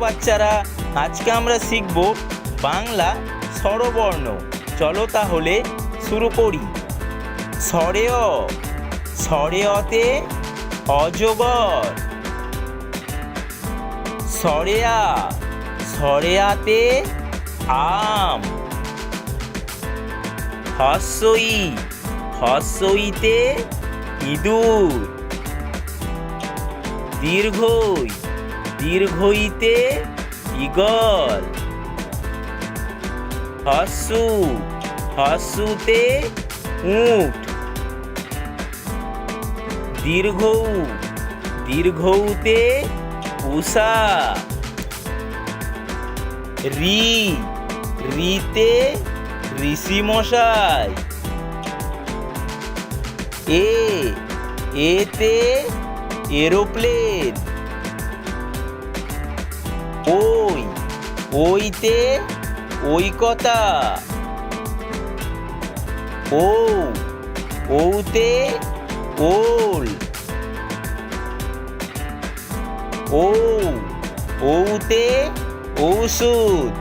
বাচ্চারা, আজকে আমরা শিখব বাংলা স্বরবর্ণ। চলো তাহলে শুরু করি। স্বরেয়, স্বরেয়তে অজগর। সরেয়া সরেয়াতে আম। হস্যই হস্যইতে ইঁদুর। দীর্ঘই দীর্ঘইতে ইগল হস্যু হস্যুতে উট। দীর্ঘ দীর্ঘউতে উষা। রি, রিতে ঋষি মশাই এ, এতে এরোপ্লেন। ওইতে ঐকতা ও ওতে ওল। ও ওতে ঔষধ